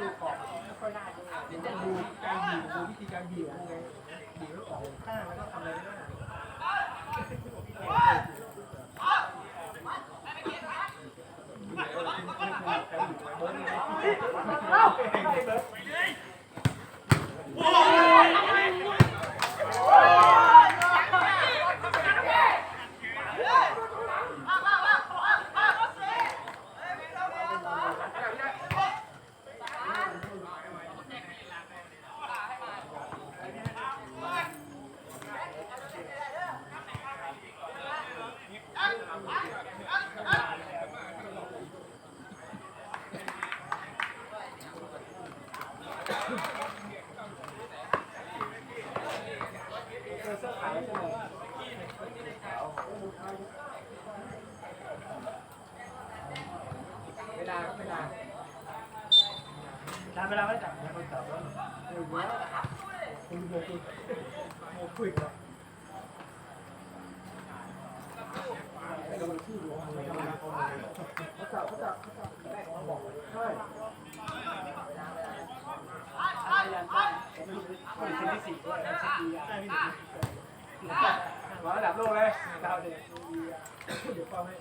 ดูขอบไม่ค่อยได้ด้วยเดี๋ยวต้องดูการบีบดูวิธีการบีบไงบีบแล้วออกข้างแล้วก็ทำอะไรไม่ได้เจอเสื้อขาวใช่ไหมเวลาเวลาตามเวลาไม่จับไม่จับแล้วเดี๋ยวคุณโมกุโมกุอีกแล้วเขาจับเขาจับเขาจับได้เขาบอกใช่ไม่ใช่ที่สี่ด้วยเช็คดีอะมา ระดับโลกเลยดาวเด็กเดี๋ยวฟังให้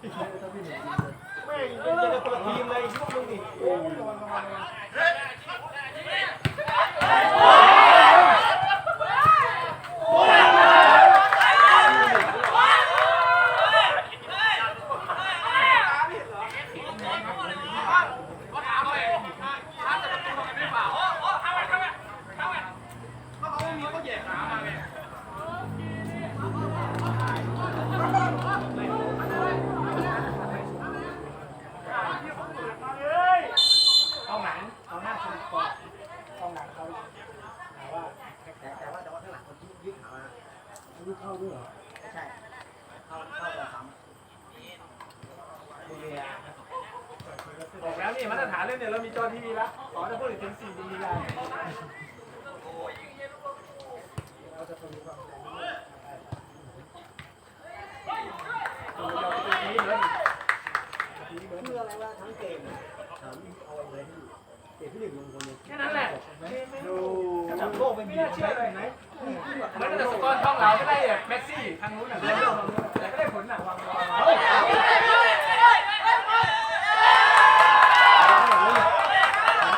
น เล่นเนี่ยเรามีจอทีวีแล้วขอจะพูดถึงสิ่งได้เราจะคนรู้ว่าเราจะเป็นนี้เลยำคืออะไรว่าทั้งเกมถามเอาไว้เลยที่เกมที่หนึ่งลงคนนึง แค่นั้นแหละ ดู จับโลกเป็นไม่น่าเชื่อเลยไหมเหมือนแต่สกอร์ช่องเราไม่ได้แบบเมสซี่ทางนู้นน่ะแต่ก็ได้ผลหนักวางรอ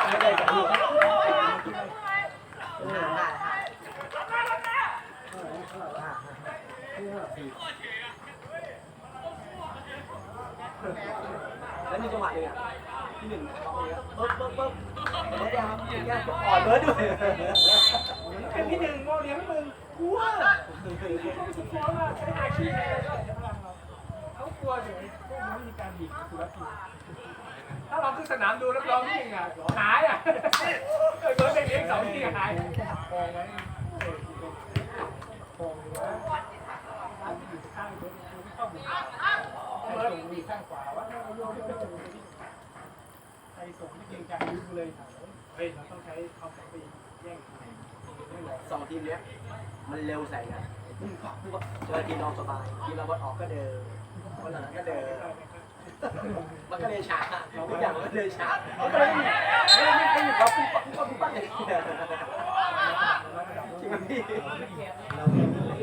ไม่ได้กับลูกเออห้าห้าแล้วมีจังหวะหนึ่งอะที่หนึ่งปึ๊บปึ๊บปึ๊บเบิร์ดยังยังอ่อนเบิร์ดด้วย เป็นที่หนึ่งโมเลี้ยงมึงกลัวเขาสุดฟ้องอะใช้อาชีพอะไรก็ใช้พลังเราเขากลัวเดี๋ยว พวกมันมีการบีบสุรกิจถ้าเราขึ้นสนามดูรับรองยิ่งอะหายอะเออเบิร์ดไปเลี้ยงสองที่หายคองไว้คองไว้อยู่ข้างรถเข้าหมู่เบิร์ดมีข้างขวาว่าโยนใครส่งไม่เกรงใจดูเลยเฮ้ยเราต้องใช้คำสังปีแย่งไม่หรอกสองทีมเนี้ยมันเร็วใส่กันเจอทีมเราสบายทีมเราบอลออกก็เดิน วันหลังก็เดินมันก็เดินช้าทุกอย่างมันก็เดินช้าม่ได้ไม่ได้ไม่ได้เราปุ๊บปั๊บปุ๊บปั๊บปุ๊บปั๊บเลยจริงพี่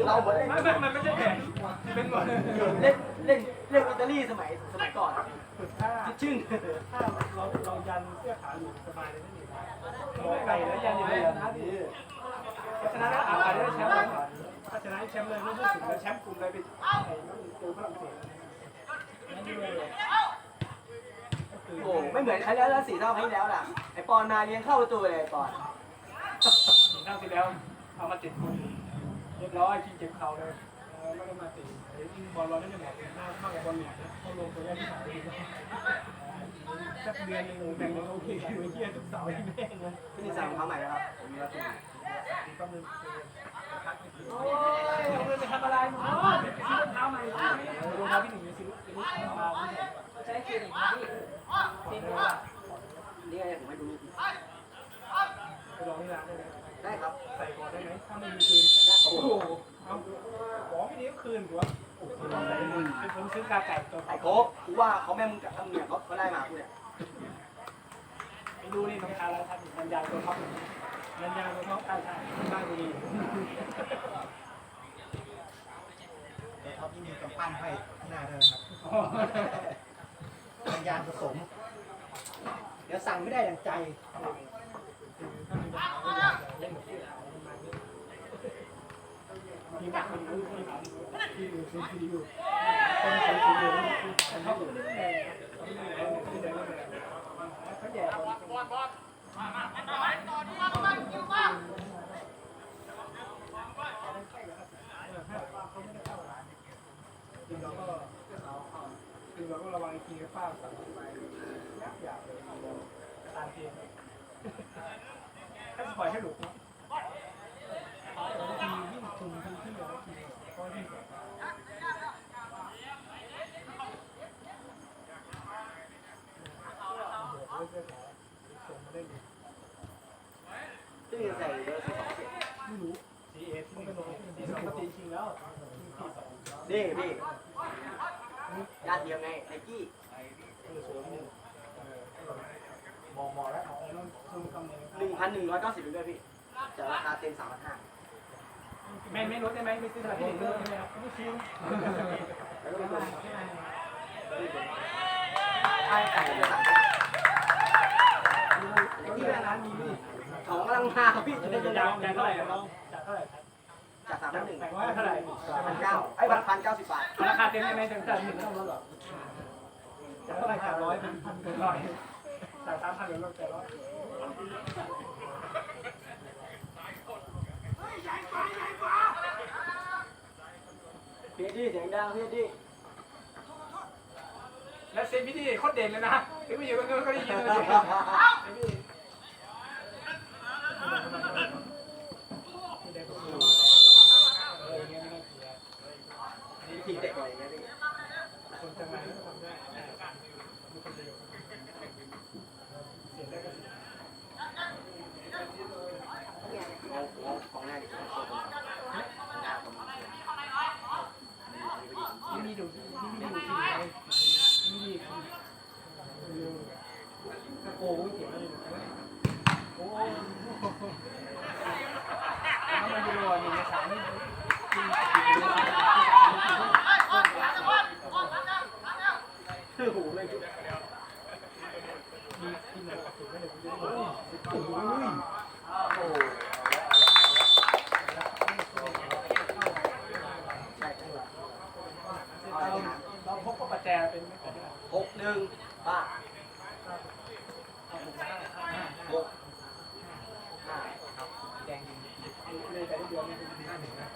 เราเหมือนเล่นไม่ไม่มันไม่ใช่แผนเป็นหมดเล่นเล่นเล่นอิตาลีสมัยสมัยก่อนถ้าชึ่งถ้าเราเรายันเสื้อขาวอยู่สบายเลยไม่มีมองไกลแล้วยันอยู่เลยนะดีชนะแล้วอาจจะได้แชมป์เลยถ้าชนะแชมป์เลยไม่พูดถึงแล้วแชมป์กลุ่มเลยไปไอ้ตัวฝรั่งเศสนั่นด้วยก็คือ โอ้ ไม่เหมือนใครแล้วแล้วสี่เท่าใครแล้วล่ะไอปอนมาเลี้ยงเข้าประตูเลยปอนสี่ครั้งที่แล้วเอามาติดคนเรียบร้อยชิงเจ็บเข่าเลยไม่ได้มาติดบอลเราได้ไม่หมดหน้ามากกว่าบอลเหลืองเขาลงตัวแรกที่หายไปสักเดือนหนึงแต่งโอเคอยู่เฮียทุกเสาร์ที่แม่งเลยพี่นี่ใส่รองเท้าใหม่แล้วครับผมมีแล้วที่ก็มึงโอ้ยมึงไปทำอะไรอ๋อไปซื้อรองเท้าใหม่รองเท้าพี่หนึ่งไปซื้อไปซื้อมา ใช้คลินิกนะพี่จริงว่านี่ไงผมให้ดูรูปไปลองที่ร้านได้ไหมได้ครับ ใส่ก่อนได้ไหมถ้าไม่มีคืนโอ้โหเอาของไม่ดีก็คืนกูวะเป็นผมซื้อกาไก่ตัวไอ้ไก่โค้กกูว่าเขาแม่มึงกับทำเนี่ยเขาเขาได้มากูเนี่ยไปดูนี่น้องคาแล้วท่านนันยางตัวท็อปนันยางตัวท็อปใช่ใช่บ้านกูดีแต่ท็อปที่มีกำปั้นให้ข้างหน้าด้วยนะครับ สัญญาผสม เดี๋ยวสั่งไม่ได้ดังใจเราก็ คือเราก็ระวังทีฟ้าสั่งไปยักอยากเลยตามเกมถ้าปล่อยให้หลุดเนาะทียิ่งชุมทีที่เหลือทีก็ยิ่งสวยส่งมาได้เลยที่นี่ใส่เบอร์สิบสองไม่รู้ C S มันก็ลงสีสองก็ตีชิงแล้วที่งนี่พี่ ญาติเดียวไงไนกี้มองมองแล้วมองแล้วซูมกำเนิดหนึ่งพันหนึ่งร้อยเก้าสิบด้วยพี่แต่ราคาเต็มสามพันห้าไม่ไม่ลดได้ไหมไม่ซื้ออะไรที่หนึ่งเลยไม่ครับไม่ชิวแล้วก็เป็นตัวใช่ใส่เลยสามพันไนที่ร้านมีนี่ของกำลังมาพี่จะได้ยาวจากเท่าไหร่เราจากเท่าไหร่ จากสามพันหนึ่งแต่ว่าเท่าไหร่พันเก้าไอ้บัตรพันเก้าสิบบาทราคาเต็มได้ไหมถึงแต่หนึ่งต้องลดหรอจากเท่าไหร่จากร้อยเป็นพันเป็นร้อยจากสามพันเหลือร้อยแปดร้อยพี่ดีเสียงดังพี่ดีและเซนพี่ที่โคตรเด่นเลยนะถึงไปอยู่กันก็ได้ยินเลย ทีเด็กอะไรเงี้ยพี่คนจังไรก็ทำได้ดูคนเดียวเสียได้ก็เสีย ของง่ายดี นี่มีดูนี่มีดูที่ไหนนี่มีกระโปงเสียงอะไรโอ้ยน้ำมันยูโรหนึ่งในสามนี่จริง คือหูเลย มีกินอะไรกับถึงไม่ได้กูจะได้ โอ้ยโอ้ใช่ใช่ เราเราพบกับประแจเป็นไม่ได้ หกหนึ่งป้าหกห้า แดงเลยแต่เดียวนี่เป็นห้าหนึ่งนะ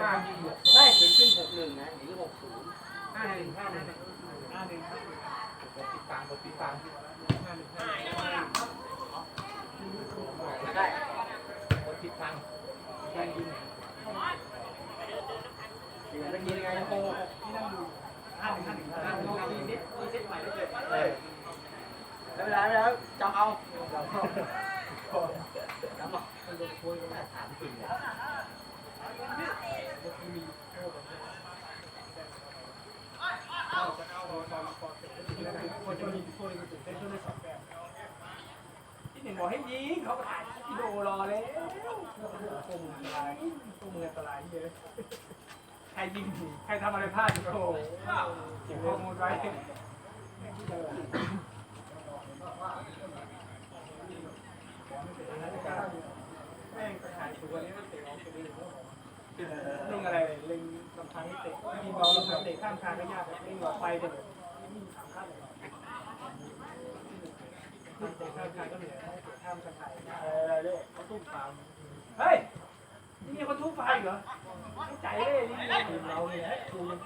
ห้าหนึ่ง ใช่ถึงขึ้นหกหนึ่งนะถึงหกศูนย์ ห้าหนึ่งห้าหนึ่งห้าหนึ่งครับติดตามกดติดตามห้าหนึ่งห้าหนึ่ง ได้ กดติดตามแดงยิง ถึงเมื่อกี้ยังไงนะโค ที่นั่งดูห้าหนึ่งห้าหนึ่งห้าหนึ่งลองทีนิดทีเซ็ตใหม่ได้เลยเออแล้วเวลาแล้วจำเอาจำเอาจำเอามันลงโวยก็ได้ถามจริงเลยมีโอ้แบบเข้าจะเข้าพอตอนพอคนจะมีคนจะตื่นเต้นด้วยสองแบบที่หนึ่งบอกให้ยิงเขาถ่ายวิดีโอรอแล้วตัวมืออันตรายตัวมืออันตรายเยอะใครยิงใครทำอะไรพลาดอยู่โอ้เก็บข้อมูลไว้ เตะออกไปเลยเล่งอะไรเล่งลำพังเตะทีมเราลำพังเตะข้ามทางก็ยากเล่องหลอดไฟเดี๋ยเตะข้ามทางก็เหนื่อยเตะข้ามสะพานอะไรเลยเขาตุ้มตามเฮ้ยนี่มีคนทุบไฟเหรอใจเลยนี่เราเนี่ยคูยัง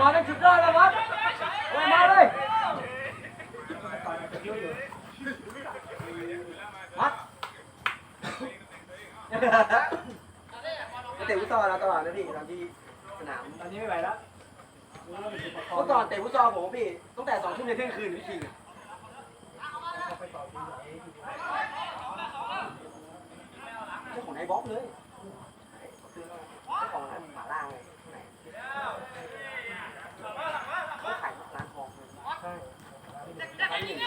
มาเป็นจุดยอดแล้ววัดโอ้ยมาเลยต่อยมันจะเยอะอยู่วัดเตะฟุตซอลเราตลอดนะพี่ตอนที่สนามตอนนี้ไม่ไหวแล้วรู้ว่าเป็นจุดประคองเมื่อก่อนเตะฟุตซอลผมพี่ตั้งแต่สองทุ่มจนเที่ยงคืนพี่คิงเขาไปต่อทีมไหนเจ้าของไอ้บ๊อบเลยเจ้าของร้านหมาล่าไงเขาขายร้านทองเลย ใช่ ร้านหนึ่ง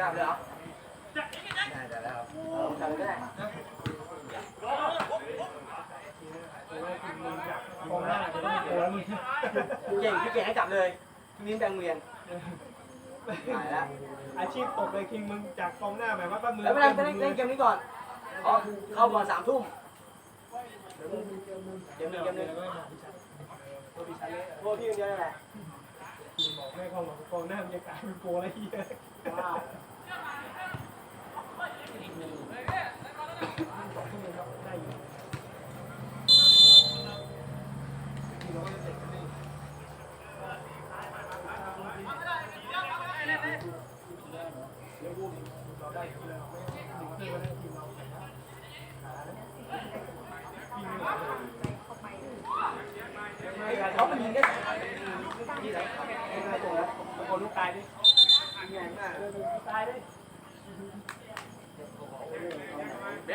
กลับแล้วมึงกลับเลยเหรอได้แต่แล้วเออมึงกลับเลยก็ได้โอ้ยทีมมึงอยากกองหน้าจะต้องโกนมึงพี่เก่งพี่เก่งให้กลับเลยพี่มิ้นแบงเวียนหายแล้วอาชีพตกเลยคิงมึงจากกองหน้าหมายว่าป้ามือแล้วไม่เป็นไรเล่นเกมนี้ก่อนอ๋อเข้าก่อนสามทุ่มเกมหนึ่งเกมหนึ่งโอ้ดิฉันเลยพวกพี่คนเดียวนั่นแหละทีม บอกไม่เข้ามากองหน้ามันจะกลายเป็นโกอะไรเงี้ยว้าว ได้อยู่เราได้ทีเราไม่ทีมเราได้ทีมเรา เขาเป็นยิงได้ นี่แหละไม่ตรงแล้วตะโกนลูกตายดิ ยิงแรงมาก เออตายดิ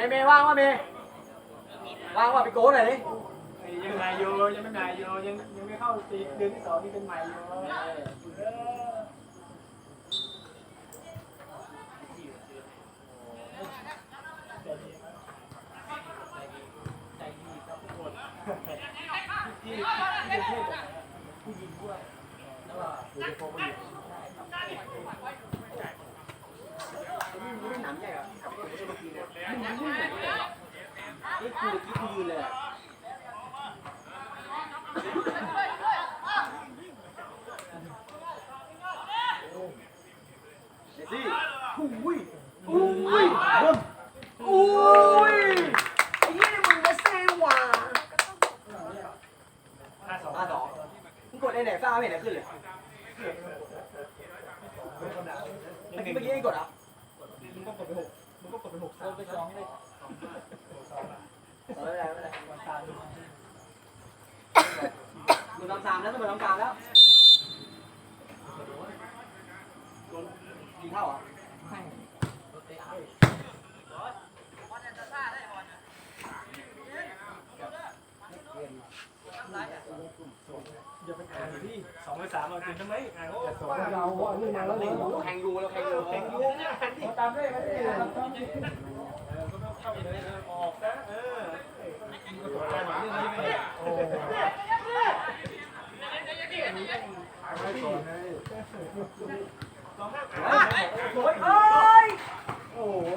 เมย์เมย์ว่างวะเมย์ว่างว่าไปโก้หน่อยดิยังนายโยยังไม่นายโยยังยังไม่เข้าตีเดือนที่สองนี่เป็นใหม่โยใจดีครับทุกคนที่ที่เป็นเทพผู้หญิงด้วยแล้วก็อยู่ในโฟมอยู่ มึงไม่หนำใหญ่เหรอกับกูไม่ใช่เมื่อกี้เนี่ยมึงไม่หนำใหญ่เหรอนี่กูที่กูยืนเลยอะเดี๋ยวสิอุ้ยอุ้ยอุ้ยไอ้ยี่นี่มึงมาเซว่ะ ห้าสอง มาสองมึงกดไอ้ไหนฟ้าไม่เห็นอะไร ขึ้นเลยเมื่อกี้เมื่อกี้กดอะมึงก็กดไปหกมึงก็กดไปหกสามไปสองเลยสองอะเออะไรไม่เป็นไรวันตาดูมึงทำสามแล้วมึงทำสามแล้วยิงเข้าเหรอ อย่าไปอ่านที่ส องไปสามเอาจริงทำไมอ่านก็สองเราว่านี่มาแล้วเลยเราแข่งอยู่เราแข่งอยู่แข่งยูเนี่ยอ่านดิตามได้ไหมเนี่ยเออก็ต้องเข้าไปเลยออกนะเออมีประสบการณ์เรื่องนี้ไหมโอ้ลองนั่งอ่านโอ้ยเอ้ยโอ้โห